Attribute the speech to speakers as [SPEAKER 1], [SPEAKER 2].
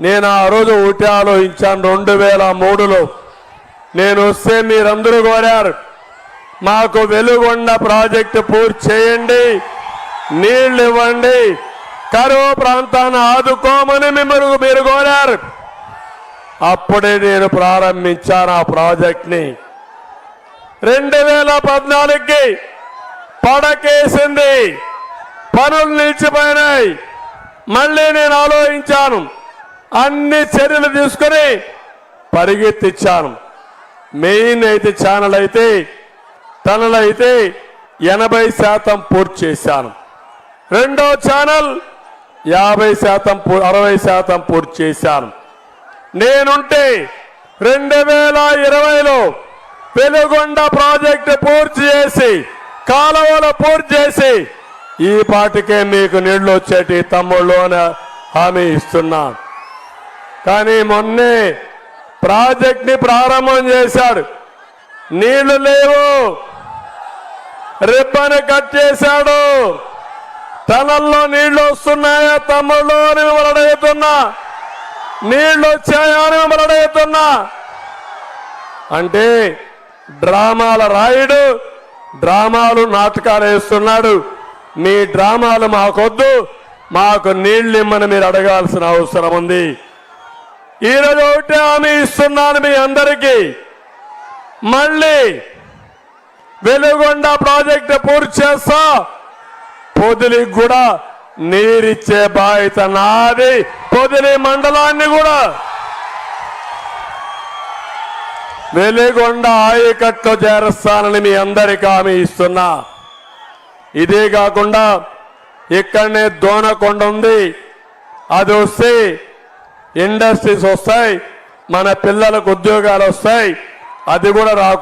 [SPEAKER 1] నేను ఆ రోజు ఒకటి ఆలోచించాను రెండు వేల మూడులో. నేను వస్తే మీరందరూ కోరారు మాకు వెలుగొండ ప్రాజెక్టు పూర్తి చేయండి నీళ్ళు ఇవ్వండి కరువు ప్రాంతాన్ని ఆదుకోమని మిమ్మల్ని మీరు కోరారు. అప్పుడే నేను ప్రారంభించాను ఆ ప్రాజెక్ట్ని. రెండు వేల పద్నాలుగుకి పడకేసింది పనులు నిలిచిపోయినాయి. మళ్ళీ నేను ఆలోచించాను అన్ని చర్యలు తీసుకొని పరిగెత్తిచ్చాను. మెయిన్ అయితే ఛానల్ అయితే టనల్ అయితే ఎనభై శాతం పూర్తి చేశాను. రెండో ఛానల్ యాభై శాతం పూ- అరవై శాతం పూర్తి చేశాను. నేనుంటే రెండు వేల ఇరవైలో పెనుగొండ ప్రాజెక్టు పూర్తి చేసి కాలువలు పూర్తి చేసి ఈ పాటికే మీకు నీళ్ళు వచ్చేటి తమ్ముళ్ళు అని హామీ ఇస్తున్నాను కానీ మొన్నే ప్రాజెక్ట్ని ప్రారంభం చేశాడు. నీళ్ళు లేవు. రిబ్బన్ కట్ చేశాడు. తనల్లో నీళ్ళు వస్తున్నాయా తమ్ముళ్ళు అని మిమ్మల్ని అడుగుతున్నా. నీళ్ళు వచ్చాయా అని మిమ్మల్ని అడుగుతున్నా. అంటే డ్రామాల రాయుడు డ్రామాలు నాటకాలు వేస్తున్నాడు. మీ డ్రామాలు మాకొద్దు. మాకు నీళ్ళు ఇమ్మని మీరు అడగాల్సిన అవసరం ఉంది. ఈరోజు ఒకటే హామీ ఇస్తున్నాను మీ అందరికీ. మళ్ళీ వెలుగొండ ప్రాజెక్టు పూర్తి చేస్తా. పొదిలికి కూడా నీరిచ్చే బాధ్యత నాది. పొదిలి మండలాన్ని కూడా. వెలిగొండ ఆయకట్లో చేరుస్తానని మీ అందరికీ హామీ ఇస్తున్నా. ఇదే కాకుండా ఇక్కడనే దోనకొండ ఉంది. అది వస్తే ఇండస్ట్రీస్ వస్తాయి మన పిల్లలకు ఉద్యోగాలు వస్తాయి అది కూడా రాకుండా